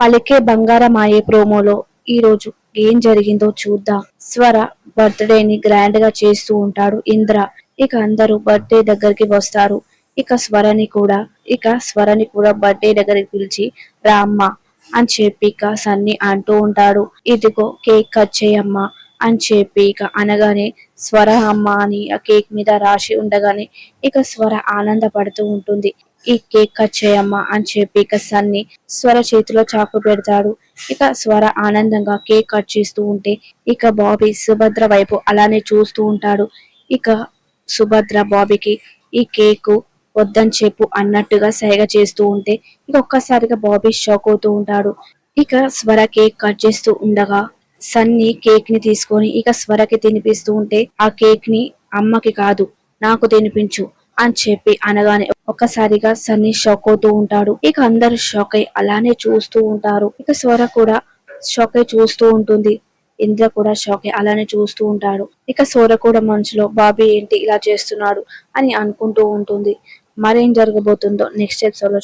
పలికే బంగారమాయే ప్రోమోలో ఈ రోజు ఏం జరిగిందో చూద్దాం. స్వర బర్త్డేని గ్రాండ్గా చేస్తూ ఉంటాడు ఇంద్ర. ఇక అందరూ బర్త్డే దగ్గరికి వస్తారు. ఇక స్వరని కూడా ఇక స్వరని కూడా బర్త్డే దగ్గరికి పిలిచి రామ్మ అని చెప్పి ఇక సన్ని అంటూ ఉంటాడు. ఇదిగో కేక్ కట్ చేయమ్మా అని చెప్పి ఇక అనగానే స్వర అమ్మ అని ఆ కేక్ మీద రాసి ఉండగానే ఇక స్వర ఆనందపడుతూ ఉంటుంది. ఈ కేక్ కట్ చేయమ్మా అని చెప్పి ఇక సన్ని స్వర చేతిలో చాకు పెడతాడు. ఇక స్వర ఆనందంగా కేక్ కట్ చేస్తూ ఉంటే ఇక బాబీ సుభద్ర వైపు అలానే చూస్తూ ఉంటాడు. ఇక సుభద్ర బాబీకి ఈ కేకు వద్దని చెప్పు అన్నట్టుగా సైగ చేస్తూ ఉంటే ఇక ఒక్కసారిగా బాబీ షాక్ అవుతూ ఉంటాడు. ఇక స్వర కేక్ కట్ చేస్తూ ఉండగా సన్ని కేక్ని తీసుకొని ఇక స్వరకి తినిపిస్తూ ఉంటే ఆ కేక్ని అమ్మకి కాదు నాకు తినిపించు అని చెప్పి అనగానే ఒక్కసారిగా సన్ని షాక్ అవుతూ ఉంటాడు. ఇక అందరూ షాక్ అయి అలానే చూస్తూ ఉంటారు. ఇక స్వర కూడా షాక్ అయి చూస్తూ ఉంటుంది. ఇంద్ర కూడా షాక్ అయి అలానే చూస్తూ ఉంటాడు. ఇక సోర కూడా మనసులో బాబీ ఏంటి ఇలా చేస్తున్నాడు? అని అనుకుంటూ ఉంటుంది. మరేం జరగబోతుందో నెక్స్ట్ ఎపిసోడ్లో